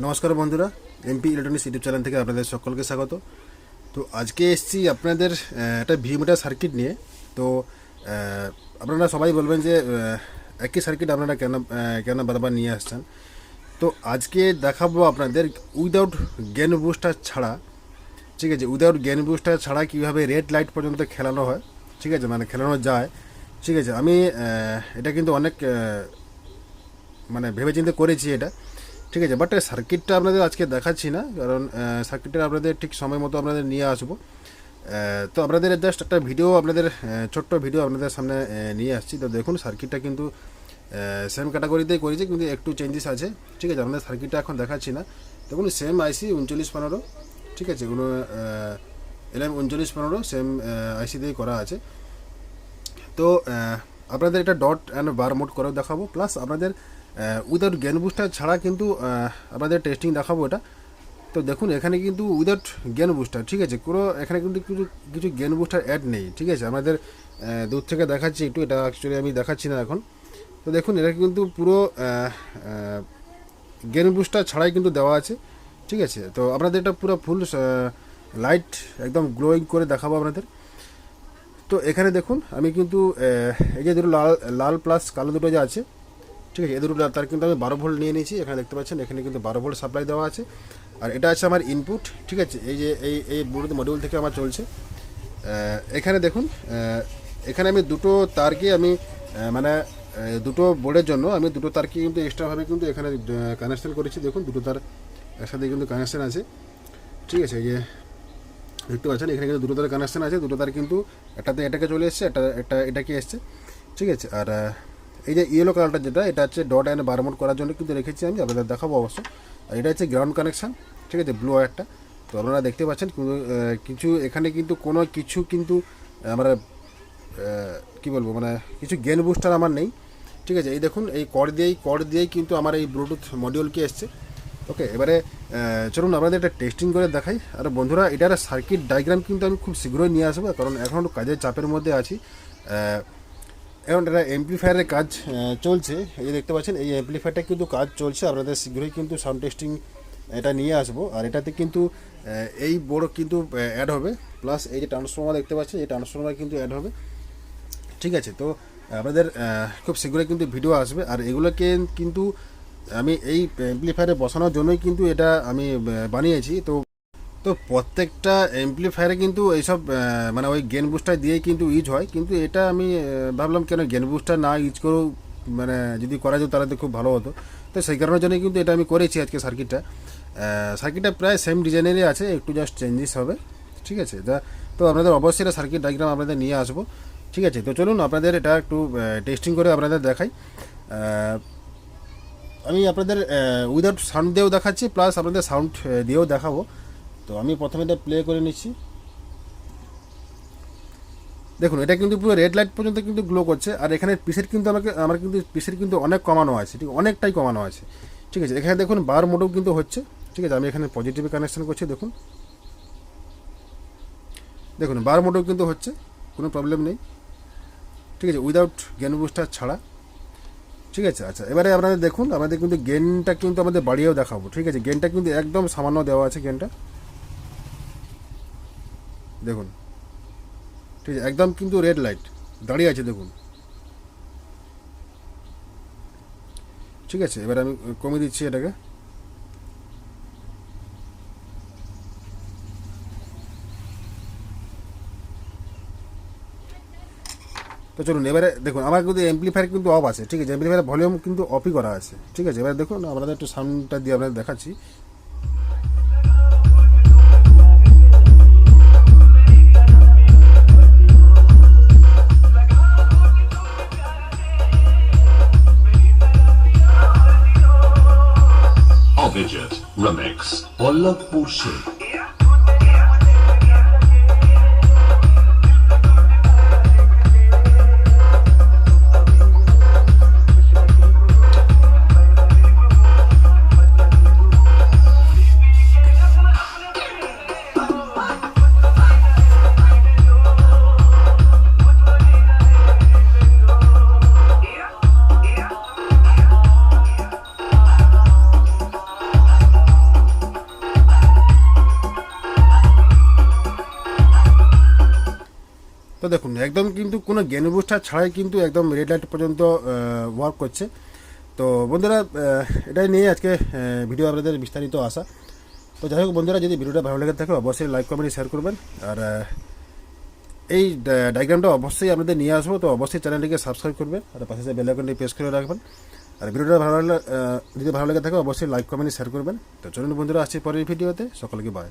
নমস্কার বন্ধুরা MP electronics YouTube channel থেকে আপনাদের সকলকে স্বাগত। তো আজকে এসেছি আপনাদের একটা ভিউমিটার সার্কিট নিয়ে। তো আপনারা সবাই বলবেন যে একই সার্কিট আপনারা কেন কেন বারবার নিয়ে আসছেন? তো আজকে দেখাবো আপনাদের উইদাউট গেন বুস্টার ছাড়া, ঠিক আছে উইদাউট গেন বুস্টার ছাড়া কীভাবে রেড লাইট পর্যন্ত খেলানো হয়, ঠিক আছে মানে খেলানো যায়, ঠিক আছে। আমি এটা কিন্তু অনেক মানে ভেবেচিন্তে করেছি এটা। ঠিক আছে বাট সার্কিটটা আপনাদের আজকে দেখাচ্ছি না, কারণ সার্কিটটা আপনাদের ঠিক সময় মতো আপনাদের নিয়ে আসব। তো আপনাদের জাস্ট একটা ভিডিও আপনাদের ছোট্ট ভিডিও আপনাদের সামনে নিয়ে আসছি। তো দেখুন সার্কিটটা কিন্তু সেম ক্যাটাগরিতেই করেছি, কিন্তু একটু চেঞ্জেস আছে। ঠিক আছে, আপনাদের সার্কিটটা এখন দেখাচ্ছি না। দেখুন সেম আইসি উনচল্লিশ পনেরো, ঠিক আছে, কোনো এলএম উনচল্লিশ পনেরো সেম আইসি দিয়েই করা আছে। তো আপনাদের এটা ডট অ্যান্ড বার মোড করেও দেখাবো প্লাস আপনাদের উইদাউট জ্ঞান বুস্টার ছাড়া কিন্তু আপনাদের টেস্টিং দেখাবো এটা। তো দেখুন, এখানে কিন্তু উইদাউট গেন বুস্টার ঠিক আছে? কোনো, এখানে কিন্তু কিছু কিছু জ্ঞান বুস্টার অ্যাড নেই, ঠিক আছে? আমাদের দূর থেকে দেখাচ্ছি একটু, এটা অ্যাকচুয়ালি আমি দেখাচ্ছি না এখন। তো দেখুন এটা কিন্তু পুরো জ্ঞান বুস্টার ছাড়াই কিন্তু দেওয়া আছে, ঠিক আছে? তো আপনাদের এটা পুরো ফুল লাইট একদম গ্লোয়িং করে দেখাবো আপনাদের। তো এখানে দেখুন, আমি কিন্তু এই যে দুটো লাল লাল প্লাস কালো দুটো যে আছে ঠিক আছে এই দুটো তার কিন্তু আমি বারো ভোল্ট নিয়ে নিয়েছি, এখানে দেখতে পাচ্ছেন, এখানে কিন্তু বারো ভোল্ট সাপ্লাই দেওয়া আছে। আর এটা আছে আমার ইনপুট ঠিক আছে, এই যে, এই এই ব্লুটুথ মডিউল থেকে আমার চলছে। এখানে দেখুন এখানে আমি দুটো তারকে আমি মানে দুটো বোর্ডের জন্য আমি দুটো তারকে কিন্তু এক্সট্রাভাবে কিন্তু এখানে কানেকশন করেছি। দেখুন, দুটো তার একসাথে কিন্তু কানেকশন আছে। ঠিক আছে, এই যে, দেখতে পাচ্ছেন, এখানে কিন্তু দুটো তার কানেকশন আছে, দুটো তার কিন্তু একটাতে এটাকে চলে এসছে, একটা একটা এটাকে এসছে। ঠিক আছে, আর এই যে ইয়েলো কালারটা যেটা এটা হচ্ছে ডট অ্যান্ড বারমোট করার জন্য কিন্তু রেখেছি আমি আপনাদের দেখাবো অবশ্য আর এটা হচ্ছে গ্রাউন্ড কানেকশান ঠিক আছে ব্লু ওয়্যারটা তো আপনারা দেখতে পাচ্ছেন কিছু এখানে কিন্তু কোনো কিছু কিন্তু আমরা আহ, কি বলব মানে কিছু গেন বুস্টার আমার নেই ঠিক আছে। এই দেখুন এই কর্ড দিয়েই কর্ড দিয়েই কিন্তু আমার এই ব্লুটুথ মডিউলকে এসছে। ওকে এবারে চলুন আপনাদের এটা টেস্টিং করে দেখাই। আর বন্ধুরা এটার সার্কিট ডায়াগ্রাম কিন্তু আমি খুব শীঘ্রই নিয়ে আসব কারণ এখন কাজের চাপের মধ্যে আছি। এখন এটা এমপ্লিফায়ারের কাজ চলছে। এই যে দেখতে পাচ্ছেন, এই এমপ্লিফায়ারটা কিন্তু কাজ চলছে। আপনাদের শীঘ্রই কিন্তু সাউন্ড টেস্টিং এটা নিয়ে আসব। আর এটাতে কিন্তু এই বোর্ড কিন্তু অ্যাড হবে। প্লাস এই যে ট্রান্সফর্মার দেখতে পাচ্ছেন, এই ট্রান্সফর্মার কিন্তু অ্যাড হবে। ঠিক আছে? তো, আপনাদের খুব শীঘ্রই কিন্তু ভিডিও আসবে। আর এগুলোকে কিন্তু আমি এই এমপ্লিফায়ারে বসানোর জন্যই কিন্তু এটা আমি বানিয়েছি। তো তো প্রত্যেকটা এমপ্লিফায়ারে কিন্তু এইসব মানে ওই গেন বুস্টার দিয়েই কিন্তু ইউজ হয়। কিন্তু এটা আমি ভাবলাম কেন গেন বুস্টার না ইউজ করেও মানে যদি করা যেত তাহলে তো খুব ভালো হতো। তো সেই কারণের জন্যই কিন্তু এটা আমি করেছি আজকে সার্কিটটা সার্কিটটা প্রায় সেম ডিজাইনেরই আছে, একটু জাস্ট চেঞ্জেস হবে, ঠিক আছে? তা তো আপনাদের অবশ্যই এটা সার্কিট ডায়াগ্রাম আপনাদের নিয়ে আসব, ঠিক আছে? তো চলুন আপনাদের এটা একটু টেস্টিং করে আপনাদের দেখাই। আমি আপনাদের উইদাউট সাউন্ড দিয়েও দেখাচ্ছি প্লাস আপনাদের সাউন্ড দিয়েও দেখাবো। তো আমি প্রথমে এটা প্লে করে নিচ্ছি। দেখুন, এটা কিন্তু পুরো রেড লাইট পর্যন্ত কিন্তু গ্লো করছে, আর এখানে পিসের কিন্তু আমাকে, আমার কিন্তু পিসের কিন্তু অনেক কমানো আছে, ঠিক, অনেকটাই কমানো আছে, ঠিক আছে, এখানে দেখুন বার মোডও কিন্তু হচ্ছে, ঠিক আছে, আমি এখানে পজিটিভ কানেকশান করছি, দেখুন। দেখুন বার মোডও কিন্তু হচ্ছে, কোনো প্রবলেম নেই, ঠিক আছে উইদাউট গেন বুস্টার ছাড়া, ঠিক আছে আচ্ছা এবারে আপনাদের দেখুন, আমাদের কিন্তু গেনটা কিন্তু আমাদের বাড়িয়েও দেখাবো, ঠিক আছে গেনটা কিন্তু একদম সামান্য দেওয়া আছে গেনটা দেখুন। ঠিক আছে, একদম কিন্তু রেড লাইট দাঁড়িয়ে আছে, দেখুন। ঠিক আছে, এবার আমি কমিয়ে দিচ্ছি এটাকে। তো চলুন, এবারে দেখুন, আমার কিন্তু এমপ্লিফায়ার কিন্তু অফ আছে, ঠিক আছে? এমপ্লিফায়ার ভলিউম কিন্তু অফই করা আছে, ঠিক আছে? এবারে দেখুন, আপনাদের একটু সাউন্ডটা দিয়ে আপনাদের দেখাচ্ছি। পল্লবপুর শেখ। তো দেখুন, একদম কিন্তু কোনো জ্ঞান বুস্টার ছাড়াই কিন্তু একদম রেড লাইট পর্যন্ত ওয়ার্ক করছে। তো বন্ধুরা এটাই নিয়ে আজকে ভিডিও আপনাদের বিস্তারিত আসা তো যাই হোক বন্ধুরা, যদি ভিডিওটা ভালো লেগে থাকে, অবশ্যই লাইক কমেন্ট শেয়ার করবেন। আর এই ডায়াগ্রামটা অবশ্যই আপনাদের নিয়ে আসব, তো অবশ্যই চ্যানেলটিকে সাবস্ক্রাইব করবেন, আর পাশে বেল আইকনটি প্রেস করে রাখবেন। আর ভিডিওটা ভালো লাগলে যদি ভালো লেগে থাকে, অবশ্যই লাইক কমেন্ট শেয়ার করবেন। তো চলুন বন্ধুরা আসছি পরের ভিডিওতে সকলকে বাই